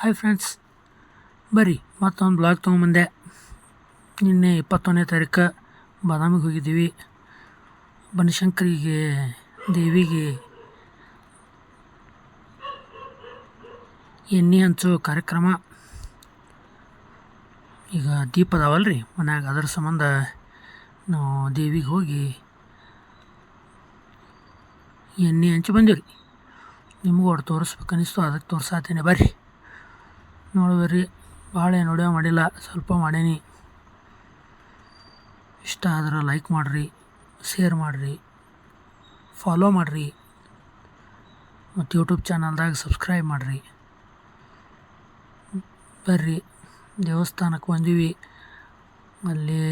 Hi friends ಬರ್ರಿ, ಮತ್ತೊಂದು blog ತೊಗೊಂಬಂದೆ. ನಿನ್ನೆ ಇಪ್ಪತ್ತೊಂದನೇ ತಾರೀಕು ಬಾದಾಮಿಗೆ ಹೋಗಿದ್ದೀವಿ. ಬನಶಂಕರಿಗೆ, ದೇವಿಗೆ ಎಣ್ಣೆ ಹಂಚೋ ಕಾರ್ಯಕ್ರಮ. ಈಗ ದೀಪ ಅದಾವಲ್ಲ ರೀ ಮನ್ಯಾಗ ಅದರ ಸಂಬಂಧ ನಾವು ದೇವಿಗೆ ಹೋಗಿ ಎಣ್ಣೆ ಹಂಚಿ ಬಂದೀವಿ ರೀ ನಿಮಗೂ ಒಟ್ಟು ತೋರಿಸ್ಬೇಕು ಅನಿಸ್ತು ಅದಕ್ಕೆ ತೋರ್ಸಾತೀನಿ. ಬರ್ರಿ. ನೋಡುವರಿ ಭಾಳ ಏನು ವಿಡಿಯೋ ಮಾಡಿಲ್ಲ. ಸ್ವಲ್ಪ ಮಾಡೀನಿ. ಇಷ್ಟ ಆದ್ರೆ ಲೈಕ್ ಮಾಡಿರಿ ಶೇರ್ ಮಾಡಿರಿ ಫಾಲೋ ಮಾಡಿರಿ, ಮತ್ತು ಯೂಟ್ಯೂಬ್ ಚಾನಲ್ದಾಗ ಸಬ್ಸ್ಕ್ರೈಬ್ ಮಾಡಿರಿ. ಬರ್ರಿ ದೇವಸ್ಥಾನಕ್ಕೆ ಬಂದೀವಿ. ಅಲ್ಲಿ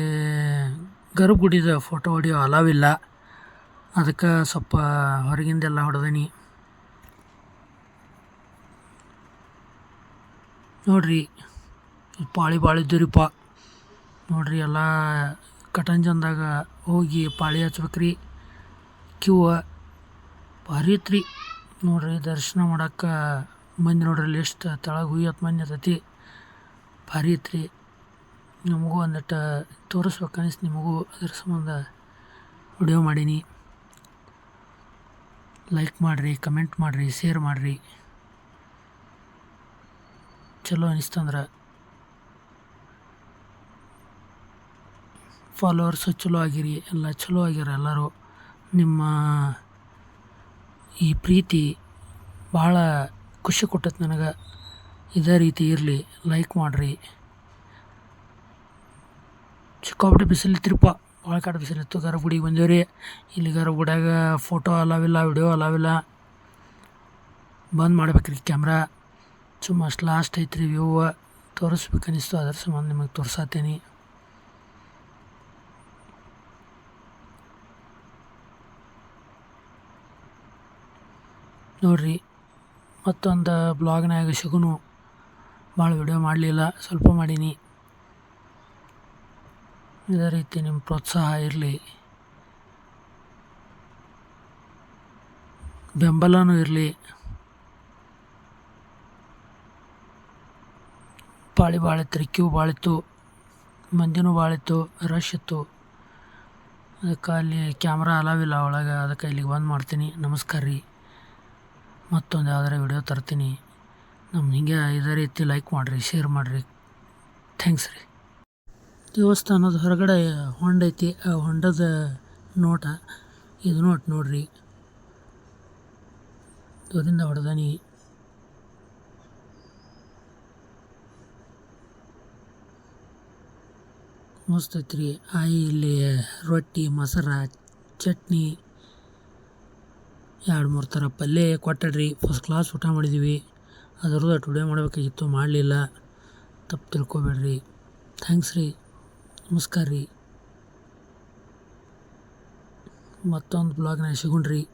ಗರ್ಭಗುಡಿದ ಫೋಟೋ ಹೊಡಿಯೋ ಅಲಾವಿಲ್ಲ ಅದಕ್ಕೆ ಸ್ವಲ್ಪ ಹೊರಗಿಂದೆಲ್ಲ ಹೊಡೆದೀನಿ. ನೋಡ್ರಿ, ಪಾಳಿ ಭಾಳ ಇದ್ದೀರಿಪ್ಪ. ನೋಡ್ರಿ, ಎಲ್ಲ ಕಟಂಜನ್ದಾಗ ಹೋಗಿ ಪಾಳಿ ಹಚ್ಬೇಕ್ರಿ. ಕ್ಯೂ ಭಾರಿ ಐತ್ರಿ. ನೋಡ್ರಿ, ದರ್ಶನ ಮಾಡೋಕ್ಕೆ ಮಂದಿ ನೋಡ್ರಿ ಎಷ್ಟು ತಳಗೆ ಹುಯ್ಯತ್ತು ಮಂದಿ ಇರ್ತೈತಿ ಭಾರಿ ಐತ್ರಿ. ನಮಗೂ ಒಂದಿಟ್ಟು ತೋರಿಸ್ಬೇಕು ಅನಿಸ್ತು ನಿಮಗೂ. ಅದ್ರ ಸಂಬಂಧ ವಿಡಿಯೋ ಮಾಡೀನಿ. ಲೈಕ್ ಮಾಡಿರಿ ಕಮೆಂಟ್ ಮಾಡಿರಿ ಶೇರ್ ಮಾಡಿರಿ. ಚಲೋ ಅನಿಸ್ತಂದ್ರೆ ಫಾಲೋವರ್ಸು ಚಲೋ ಆಗಿರಿ, ಎಲ್ಲ ಚಲೋ ಆಗ್ಯಾರ ಎಲ್ಲರೂ. ನಿಮ್ಮ ಈ ಪ್ರೀತಿ ಭಾಳ ಖುಷಿ ಕೊಟ್ಟತ್ತು ನನಗೆ. ಇದೇ ರೀತಿ ಇರಲಿ ಲೈಕ್ ಮಾಡಿರಿ. ಚಿಕ್ಕಾಪಟ್ಟೆ ಬಿಸಿಲು ತಿರುಪ ಭಾಳ ಕಾಡು ಬಿಸಿಲಿತ್ತು ಗರಗುಡಿಗೆ ಬಂದೇವು ರೀ ಇಲ್ಲಿ ಗುಡಾಗ ಫೋಟೋ ಅಲಾವಿಲ್ಲ ವಿಡಿಯೋ ಅಲಾವಿಲ್ಲ ಬಂದ್ ಮಾಡ್ಬೇಕ್ರಿ ಕ್ಯಾಮ್ರಾ ಸುಮ್ಮ ಲಾಸ್ಟ್ ಐತ್ರಿ ವ್ಯೂವ ತೋರಿಸ್ಬೇಕನ್ನಿಸ್ತು, ಅದ್ರ ಸಂಬಂಧ ನಿಮಗೆ ತೋರ್ಸಾತೀನಿ. ನೋಡ್ರಿ, ಮತ್ತೊಂದು ಬ್ಲಾಗ್ನಾಗ ಶಗುನು ಭಾಳ ವಿಡಿಯೋ ಮಾಡಲಿಲ್ಲ, ಸ್ವಲ್ಪ ಮಾಡೀನಿ. ಇದೇ ರೀತಿ ನಿಮ್ಮ ಪ್ರೋತ್ಸಾಹ ಇರಲಿ. ಬೆಂಬಲನೂ ಇರಲಿ. ಪಾಳಿ ಭಾಳ ಇತ್ತು ರೀ ಕ್ಯೂ ಭಾಳ ಇತ್ತು ಮಂದಿನೂ ಭಾಳ ಇತ್ತು ರಶ್ ಇತ್ತು. ಅದಕ್ಕೆ ಅಲ್ಲಿ ಕ್ಯಾಮ್ರಾ ಅಲಾವಿಲ್ಲ ಒಳಗೆ, ಅದಕ್ಕೆ ಇಲ್ಲಿಗೆ ಬಂದ್ ಮಾಡ್ತೀನಿ. ನಮಸ್ಕಾರ ರೀ. ಮತ್ತೊಂದು ಯಾವ್ದಾರ ವಿಡಿಯೋ ತರ್ತೀನಿ. ನಮ್ಮ ಹಿಂಗೆ ಇದೇ ರೀತಿ ಲೈಕ್ ಮಾಡಿರಿ ಶೇರ್ ಮಾಡಿರಿ. ಥ್ಯಾಂಕ್ಸ್ ರೀ. ದೇವಸ್ಥಾನದ ಹೊರಗಡೆ ಹೊಂಡ ಐತಿ, ಆ ಹೊಂಡದ ನೋಟ, ಇದು ನೋಟ್ ನೋಡ್ರಿ. ದೂರಿಂದ ಹೊಡೆದಾನಿ. ಮಸ್ತ್ ರೀ ಇಲ್ಲಿ ರೊಟ್ಟಿ, ಮೊಸರ, ಚಟ್ನಿ, ಎರಡು ಮೂರು ಥರ ಪಲ್ಯ ಕೊಟ್ಟಡ್ರಿ. ಫಸ್ಟ್ ಕ್ಲಾಸ್ ಊಟ ಮಾಡಿದ್ದೀವಿ ಅದರದ್ದು ಟುಡೇ ಮಾಡಬೇಕಾಗಿತ್ತು ಮಾಡಲಿಲ್ಲ. ತಪ್ಪು ತಿಳ್ಕೊಬೇಡ್ರಿ. ಥ್ಯಾಂಕ್ಸ್ ರೀ. ನಮಸ್ಕಾರ ರೀ. ಮತ್ತೊಂದು ಬ್ಲಾಗ್ನಾಗ ಸಿಗುಣ್ರಿ.